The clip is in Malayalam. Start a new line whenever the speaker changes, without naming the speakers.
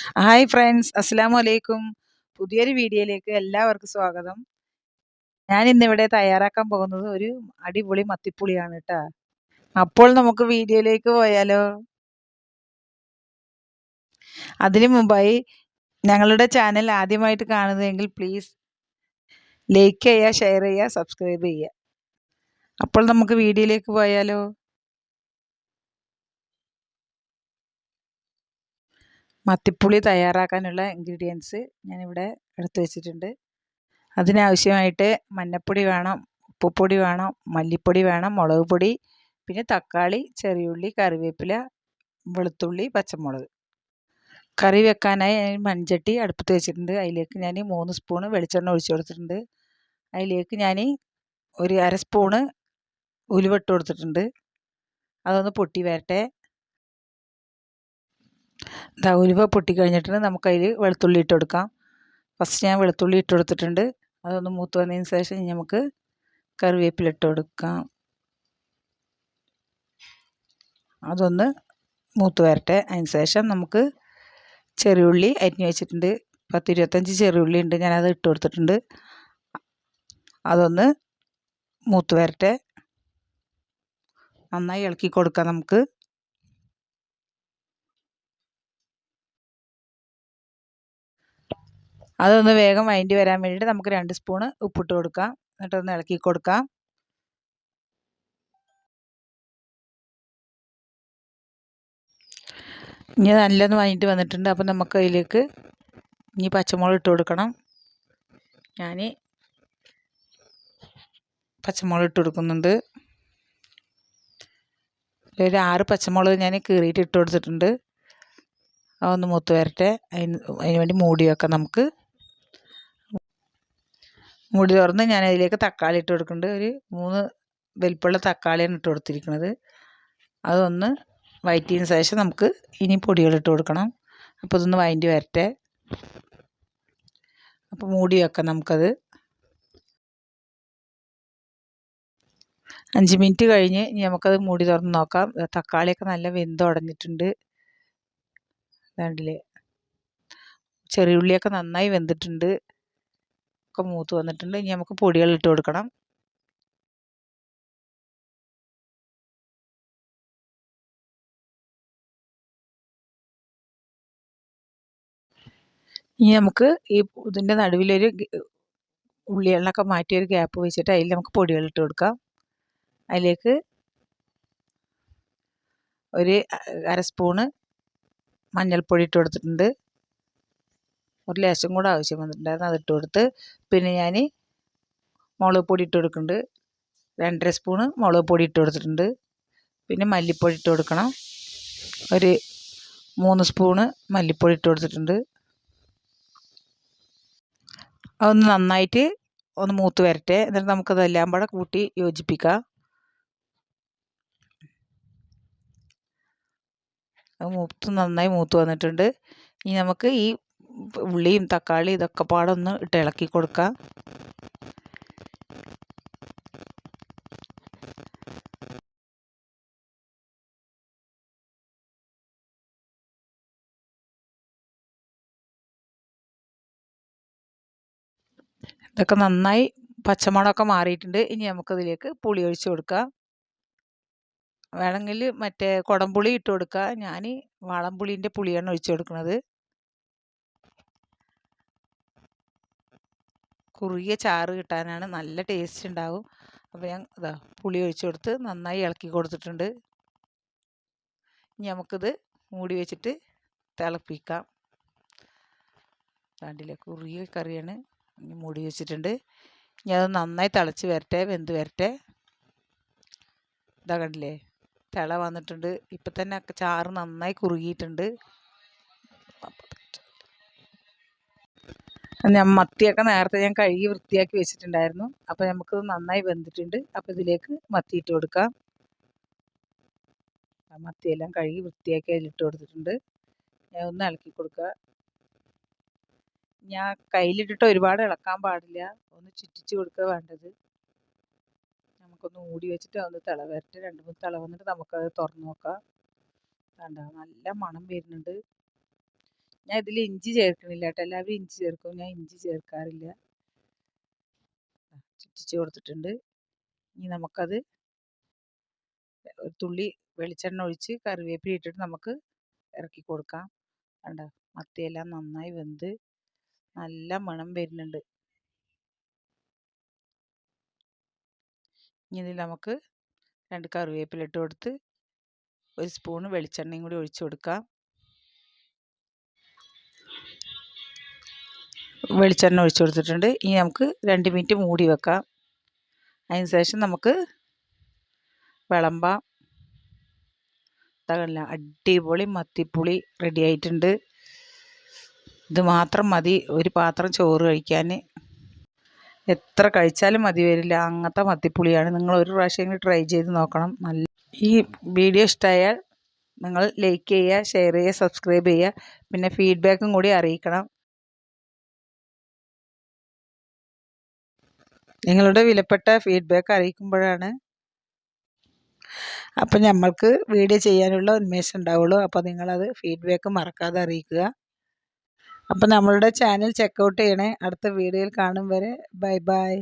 ഹായ് ഫ്രണ്ട്സ് അസ്സാം വലൈക്കും പുതിയൊരു വീഡിയോയിലേക്ക് എല്ലാവർക്കും സ്വാഗതം. ഞാൻ ഇന്നിവിടെ തയ്യാറാക്കാൻ പോകുന്നത് ഒരു അടിപൊളി മത്തിപ്പുളിയാണ് കേട്ടോ അപ്പോൾ നമുക്ക് വീഡിയോയിലേക്ക് പോയാലോ? അതിനു മുമ്പായി ഞങ്ങളുടെ ചാനൽ ആദ്യമായിട്ട് കാണുന്നതെങ്കിൽ പ്ലീസ് ലൈക്ക് ചെയ്യുക ഷെയർ ചെയ്യുക സബ്സ്ക്രൈബ് ചെയ്യുക. അപ്പോൾ നമുക്ക് വീഡിയോയിലേക്ക് പോയാലോ? മത്തിപ്പുളി തയ്യാറാക്കാനുള്ള ഇൻഗ്രീഡിയൻസ് ഞാനിവിടെ എടുത്ത് വെച്ചിട്ടുണ്ട്. അതിനാവശ്യമായിട്ട് മഞ്ഞൾപ്പൊടി വേണം ഉപ്പുപ്പൊടി വേണം മല്ലിപ്പൊടി വേണം മുളക് പൊടി പിന്നെ തക്കാളി ചെറിയുള്ളി കറിവേപ്പില വെളുത്തുള്ളി പച്ചമുളക്. കറി വെക്കാനായി മൺചട്ടി അടുപ്പത്ത് വെച്ചിട്ടുണ്ട്. അതിലേക്ക് ഞാൻ മൂന്ന് സ്പൂണ് വെളിച്ചെണ്ണ ഒഴിച്ചു കൊടുത്തിട്ടുണ്ട്. അതിലേക്ക് ഞാൻ ഒരു അര സ്പൂണ് ഉലുവ ഇട്ട് കൊടുത്തിട്ടുണ്ട്. അതൊന്ന് പൊട്ടി വരട്ടെ. ഇതാ ഉലുവ പൊട്ടി കഴിഞ്ഞിട്ടുണ്ട് നമുക്കതിൽ വെളുത്തുള്ളി ഇട്ട് കൊടുക്കാം. ഫസ്റ്റ് ഞാൻ വെളുത്തുള്ളി ഇട്ട് കൊടുത്തിട്ടുണ്ട്. അതൊന്ന് മൂത്ത് വന്നതിന് ശേഷം ഇനി നമുക്ക് കറിവേപ്പില ഇട്ട് കൊടുക്കാം. അതൊന്ന് മൂത്ത് വരട്ടെ. അതിന് ശേഷം നമുക്ക് ചെറിയുള്ളി അരിഞ്ഞ് വെച്ചിട്ടുണ്ട്. പത്ത് ഇരുപത്തഞ്ച് ചെറിയുള്ളി ഉണ്ട്. ഞാനത് ഇട്ട് കൊടുത്തിട്ടുണ്ട്. അതൊന്ന് മൂത്ത് വരട്ടെ. നന്നായി ഇളക്കി കൊടുക്കാം നമുക്ക്. അതൊന്ന് വേഗം വഴണ്ടി വരാൻ വേണ്ടിയിട്ട് നമുക്ക് രണ്ട് സ്പൂണ് ഉപ്പിട്ട് കൊടുക്കാം. എന്നിട്ടൊന്ന് ഇളക്കി കൊടുക്കാം. ഇനി നല്ലൊന്ന് വൈൻഡ് വന്നിട്ടുണ്ട്. അപ്പം നമുക്ക് അതിലേക്ക് ഇനി പച്ചമുളക് ഇട്ട് കൊടുക്കണം. ഞാൻ പച്ചമുളക് ഇട്ട് കൊടുക്കുന്നുണ്ട്. ഒരു ആറ് പച്ചമുളക് ഞാൻ കീറിയിട്ട് ഇട്ട് കൊടുത്തിട്ടുണ്ട്. അതൊന്ന് മൂത്ത് വരട്ടെ. അതിന് അതിന് വേണ്ടി മൂടി വെക്കാം നമുക്ക്. മൂടി തുറന്ന് ഞാൻ അതിലേക്ക് തക്കാളി ഇട്ട് കൊടുക്കുന്നുണ്ട്. ഒരു മൂന്ന് വലിപ്പമുള്ള തക്കാളിയാണ് ഇട്ട് കൊടുത്തിരിക്കുന്നത്. അതൊന്ന് വഴറ്റിയതിന് ശേഷം നമുക്ക് ഇനി പൊടികൾ ഇട്ട് കൊടുക്കണം. അപ്പോൾ ഇതൊന്ന് വഴറ്റി വരട്ടെ. അപ്പോൾ മൂടി വെക്കാം നമുക്കത്. അഞ്ച് മിനിറ്റ് കഴിഞ്ഞ് ഇനി നമുക്കത് മൂടി തുറന്ന് നോക്കാം. തക്കാളിയൊക്കെ നല്ല വെന്ത് ഉടഞ്ഞിട്ടുണ്ട്. വേണ്ടില്ലേ ചെറിയ ഉള്ളിയൊക്കെ നന്നായി വെന്തിട്ടുണ്ട്. ഒക്കെ മൂത്ത് വന്നിട്ടുണ്ട്. ഇനി നമുക്ക് പൊടികൾ ഇട്ട് കൊടുക്കണം. ഇനി നമുക്ക് ഈ ഇതിന്റെ നടുവിലൊരു ഉള്ളികളിലൊക്കെ മാറ്റി ഒരു ഗ്യാപ്പ് വെച്ചിട്ട് അതിൽ നമുക്ക് പൊടികൾ ഇട്ട് കൊടുക്കാം. അതിലേക്ക് ഒരു അര സ്പൂണ് മഞ്ഞൾപ്പൊടി ഇട്ട് കൊടുത്തിട്ടുണ്ട്. ഒരു ലേശം കൂടെ ആവശ്യം വന്നിട്ടുണ്ടായിരുന്നു. അതിട്ട് കൊടുത്ത് പിന്നെ ഞാൻ മുളക് പൊടി ഇട്ട് കൊടുക്കുന്നുണ്ട് രണ്ടര സ്പൂണ് മുളക് പൊടി ഇട്ട് കൊടുത്തിട്ടുണ്ട്. പിന്നെ മല്ലിപ്പൊടി ഇട്ട് കൊടുക്കണം. ഒരു മൂന്ന് സ്പൂണ് മല്ലിപ്പൊടി ഇട്ട് കൊടുത്തിട്ടുണ്ട്. അതൊന്ന് നന്നായിട്ട് ഒന്ന് മൂത്ത് വരട്ടെ. എന്നിട്ട് നമുക്കതെല്ലാം കൂടെ കൂട്ടി യോജിപ്പിക്കാം. അത് മൂത്ത് നന്നായി മൂത്ത് വന്നിട്ടുണ്ട്. ഇനി നമുക്ക് ഈ ഉള്ളിയും തക്കാളി ഇതൊക്കെ പാടൊന്ന് ഇട്ട് ഇളക്കി കൊടുക്കുക ഇതൊക്കെ നന്നായി പച്ചമുളകൊക്കെ മാറിയിട്ടുണ്ട്. ഇനി നമുക്കതിലേക്ക് പുളി ഒഴിച്ചു കൊടുക്കാം. വേണമെങ്കിൽ മറ്റേ കുടംപുളി ഇട്ട് കൊടുക്കുക ഞാൻ വാളംപുളീന്റെ പുളിയാണ് ഒഴിച്ചു കൊടുക്കുന്നത്. കുറുകിയ ചാറ് കിട്ടാനാണ് നല്ല ടേസ്റ്റ് ഉണ്ടാവും അപ്പോൾ ഞാൻ ഇതാ പുളി ഒഴിച്ചു കൊടുത്ത് നന്നായി ഇളക്കി കൊടുത്തിട്ടുണ്ട്. ഇനി നമുക്കിത് മൂടി വെച്ചിട്ട് തിളപ്പിക്കാം. കണ്ടില്ലേ? കുറുകിയ കറിയാണ് ഇനി മൂടി വെച്ചിട്ടുണ്ട്. ഇനി അത് നന്നായി തിളച്ച് വരട്ടെ വെന്ത് വരട്ടെ. ഇതാ കണ്ടില്ലേ? തിള വന്നിട്ടുണ്ട്. ഇപ്പം തന്നെ ചാറ് നന്നായി കുറുകിയിട്ടുണ്ട്. ഞാൻ മത്തിയൊക്കെ നേരത്തെ ഞാൻ കഴുകി വൃത്തിയാക്കി വെച്ചിട്ടുണ്ടായിരുന്നു. അപ്പോൾ നമുക്ക് നന്നായി വെന്തിട്ടുണ്ട്. അപ്പോൾ ഇതിലേക്ക് മത്തി ഇട്ട് കൊടുക്കാം. മത്തിയെല്ലാം കഴുകി വൃത്തിയാക്കി അതിലിട്ട് കൊടുത്തിട്ടുണ്ട്. ഞാൻ ഒന്ന് ഇളക്കി കൊടുക്കുക. ഞാൻ കയ്യിലിട്ടിട്ട് ഒരുപാട് ഇളക്കാൻ പാടില്ല. ഒന്ന് ചുറ്റിച്ച് കൊടുക്കുക വേണ്ടത്. നമുക്കൊന്ന് മൂടി വെച്ചിട്ട് ഒന്ന് തിള വരട്ടെ. രണ്ട് മൂന്ന് തിള വന്നിട്ട് നമുക്കത് തുറന്ന് നോക്കാം. കണ്ടോ? നല്ല മണം വരുന്നുണ്ട്. ഞാൻ ഇതിൽ ഇഞ്ചി ചേർക്കണില്ല കേട്ടോ. എല്ലാവരും ഇഞ്ചി ചേർക്കും. ഞാൻ ഇഞ്ചി ചേർക്കാറില്ല. ചുറ്റിച്ച് കൊടുത്തിട്ടുണ്ട്. ഇനി നമുക്കത് ഒരു തുള്ളി വെളിച്ചെണ്ണ ഒഴിച്ച് കറിവേപ്പില ഇട്ടിട്ട് നമുക്ക് ഇറക്കി കൊടുക്കാം. കണ്ടോ? മത്തിയെല്ലാം നന്നായി വെന്ത് നല്ല മണം വരുന്നുണ്ട്. ഇനി ഇതിൽ നമുക്ക് രണ്ട് കറിവേപ്പില ഇട്ട് കൊടുത്ത് ഒരു സ്പൂണ് വെളിച്ചെണ്ണയും കൂടി ഒഴിച്ച് കൊടുക്കാം. വെളിച്ചെണ്ണ ഒഴിച്ചു കൊടുത്തിട്ടുണ്ട്. ഇനി നമുക്ക് രണ്ട് മിനിറ്റ് മൂടി വെക്കാം. അതിന് ശേഷം നമുക്ക് വിളമ്പാം. തകല അടിപൊളി മത്തിപ്പുളി റെഡി ആയിട്ടുണ്ട്. ഇത് മാത്രം മതി ഒരു പാത്രം ചോറ് കഴിക്കാൻ. എത്ര കഴിച്ചാലും മതി വരില്ല അങ്ങനത്തെ മത്തിപ്പുളിയാണ്. നിങ്ങൾ ഒരു പ്രാവശ്യമെങ്കിലും ട്രൈ ചെയ്ത് നോക്കണം. നല്ല ഈ വീഡിയോ ഇഷ്ടമായാൽ നിങ്ങൾ ലൈക്ക് ചെയ്യുക ഷെയർ ചെയ്യുക സബ്സ്ക്രൈബ് ചെയ്യുക. പിന്നെ ഫീഡ്ബാക്കും കൂടി അറിയിക്കണം. നിങ്ങളുടെ വിലപ്പെട്ട ഫീഡ്ബാക്ക് അറിയിക്കുമ്പോഴാണ് അപ്പം നമ്മൾക്ക് വീഡിയോ ചെയ്യാനുള്ള ഉന്മേഷം ഉണ്ടാവുള്ളൂ. അപ്പോൾ നിങ്ങളത് ഫീഡ്ബാക്ക് മറക്കാതെ അറിയിക്കുക. അപ്പം നമ്മളുടെ ചാനൽ ചെക്കൗട്ട് ചെയ്യണേ. അടുത്ത വീഡിയോയിൽ കാണും വരെ. Bye bye